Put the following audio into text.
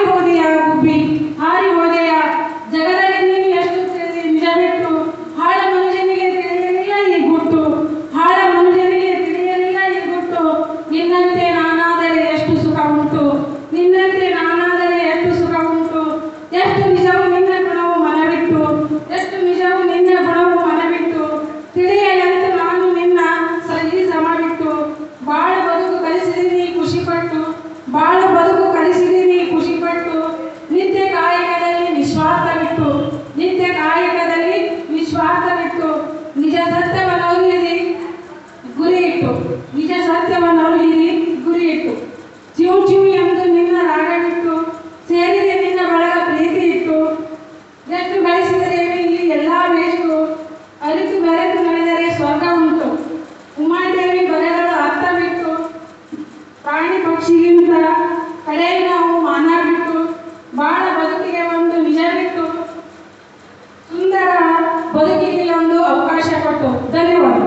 ಹಾರಿ ಹೋದೆಯ ಗುಬ್ಬಿ ಹಾರಿ ಹೋದೆಯ ಜಗದಲ್ಲಿ ನೀನು ಎಷ್ಟು ನಿಜ ಬಿಟ್ಟು, ಹಾಳ ಮನುಷ್ಯನಿಗೆ ತಿಳಿಯಲಿಲ್ಲ ಈ ಗುಟ್ಟು. ಹಾಳ ಮನುಷ್ಯನಿಗೆ ತಿಳಿಯಲಿಲ್ಲ ಈ ಗುಟ್ಟು. ನಿನ್ನಂತೆ ನಾನಾದರೆ ಎಷ್ಟು ಸುಖ ಉಂಟು? ನಿನ್ನಂತೆ ನಾನಾದರೆ ಎಷ್ಟು ಸುಖ ಉಂಟು? ಎಷ್ಟು ನಿಜವು ನಿನ್ನ ಗುಣವು ಮನವಿಟ್ಟು? ಎಷ್ಟು ನಿಜವು ನಿನ್ನ ಗುಣವು ಮನವಿಟ್ಟು? ತಿಳಿಯಲೆಂದು ನಾನು ನಿನ್ನ ಸರಿ ಸಮವಿಟ್ಟು. ಬಾಳ ಬದುಕು ಕಲಿಸಿದೀನಿ ಖುಷಿಪಟ್ಟು. ಬಾಳ ಬದುಕು ಕಲಿಸಿದೀನಿ ಖುಷಿಪಟ್ಟು ನಿತ್ಯ ಕಾಯಕದಲ್ಲಿ ನಿಸ್ವಾರ್ಥವಿಟ್ಟು ನಿತ್ಯ ಕಾಯಕದಲ್ಲಿ ನಿಸ್ವಾರ್ಥವಿಟ್ಟು ನಿಜ ಸತ್ಯವನ್ನು ಅರಿಯಿರಿ ಗುರಿ ಇಟ್ಟು ನಿಜ ಸತ್ಯವನ್ನು ಇಲ್ಲಿ ಗುರಿ ಇಟ್ಟು ಜೀವ ಜೀವ ಎಂದು ನಿನ್ನ ರಾಗವಿಟ್ಟು, ಸೇರಿದೆ ನಿನ್ನ ಬಳಗ ಪ್ರೀತಿ ಇಟ್ಟು ಎಷ್ಟು ಗಳಿಸಿದರೇನು ಇಲ್ಲಿ ಎಲ್ಲ ವೇಸ್ಟು ಅರಿತು ಮರೆತು ನಡೆದರೆ ಸ್ವರ್ಗ ಉಂಟು. ಉಮಾದೇವಿ ಬರೆಗಳು ಅರ್ಥವಿಟ್ಟು, ಪ್ರಾಣಿ ಪಕ್ಷಿಗಿಂತ ಕಡೆ ನಾವು ಮಾನ ಬಿಟ್ಟು ಬಾಳ ಬದುಕಿಗೆ ಒಂದು ನಿಜ ಬಿಟ್ಟು ಸುಂದರ ಬದುಕಿಗೆ ಒಂದು ಅವಕಾಶ ಕೊಟ್ಟು. ಧನ್ಯವಾದ